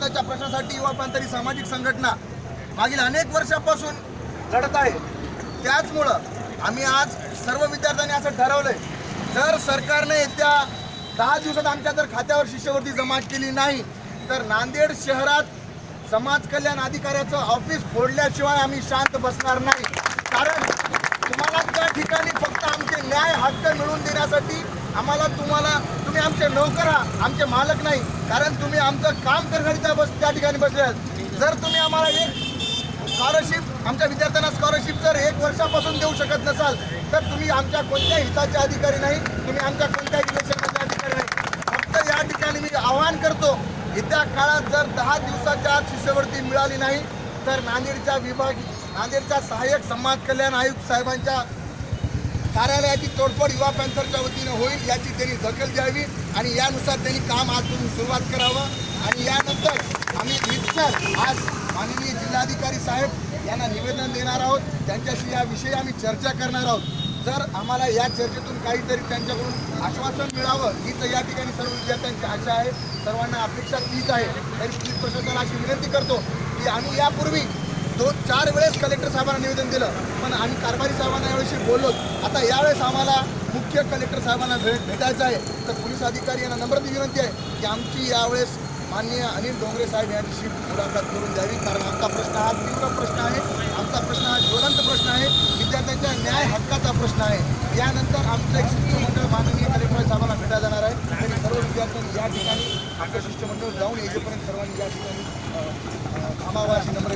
त्याच्या प्रश्नासाठी युवा प्रांतरी सामाजिक संघटना मागील अनेक वर्षापासून लढत आहे. त्याचमुळं आम्ही आज सर्व विद्यार्थ्यांनी असं ठरवलंय जर सरकारने येत्या दहा दिवसात आमच्या जर खात्यावर शिष्यवृत्ती जमा केली नाही तर नांदेड शहरात समाज कल्याण अधिकाऱ्याचं ऑफिस फोडल्याशिवाय आम्ही शांत बसणार नाही. कारण तुम्हाला त्या ठिकाणी फक्त आमचे न्याय हक्क मिळवून देण्यासाठी आम्हाला तुम्हाला तुम्ही आमचे नोकर आहात आमचे मालक नाही. कारण तुम्ही आमचं काम करण्यासाठी त्या बस त्या ठिकाणी बसले आहात. जर तुम्ही आम्हाला एक स्कॉलरशिप आमच्या विद्यार्थ्यांना स्कॉलरशिप जर एक वर्षापासून देऊ शकत नसाल तर तुम्ही आमच्या कोणत्याही हिताचे अधिकारी नाही तुम्ही आमच्या कोणत्याही इलेक्शनचे अधिकारी नाही. फक्त या ठिकाणी मी आवाहन करतो येत्या काळात जर दहा दिवसाच्या आत शिष्यवृत्ती मिळाली नाही तर नांदेडच्या विभाग नांदेडच्या सहाय्यक समाज कल्याण आयुक्त साहेबांच्या कार्यालयाची तोडफोड युवा पॅन्थरच्या वतीनं होईल याची त्यांनी दखल द्यावी आणि यानुसार त्यांनी काम आजपासून सुरुवात करावं. आणि यानंतर आम्ही इतर आज माननीय जिल्हाधिकारी साहेब यांना निवेदन देणार आहोत. त्यांच्याशी याविषयी आम्ही चर्चा करणार आहोत. जर आम्हाला या चर्चेतून काहीतरी त्यांच्याकडून आश्वासन मिळावं हीच या ठिकाणी सर्व विद्यार्थ्यांची आशा आहे. सर्वांना अपेक्षा तीच आहे. तरी पोलीस प्रशासनाला अशी विनंती करतो की आम्ही यापूर्वी दोन चार वेळेस कलेक्टर साहेबांना निवेदन दिलं. पण आम्ही कारभारी साहेबांना यावेळेशी बोललो आता यावेळेस आम्हाला मुख्य कलेक्टर साहेबांना भेट भेटायचं आहे. तर पोलीस अधिकारी यांना नम्रती विनंती आहे की आमची यावेळेस माननीय अनिल डोंगरे साहेब यांची मुलाखत करून द्यावी. कारण आमचा प्रश्न हा तीव्र प्रश्न आहे. आमचा प्रश्न हा ज्वलंत प्रश्न आहे. विद्यार्थ्यांच्या न्याय हक्काचा प्रश्न आहे. यानंतर आमचं एक शिष्टमंडळ माननीय कलेक्टर साहेबांना भेटा जाणार आहे. आणि सर्व विद्यार्थ्यांनी या ठिकाणी आमचं शिष्टमंडळ जाऊन येईपर्यंत सर्वांनी या ठिकाणी थांबावा अशी नम्र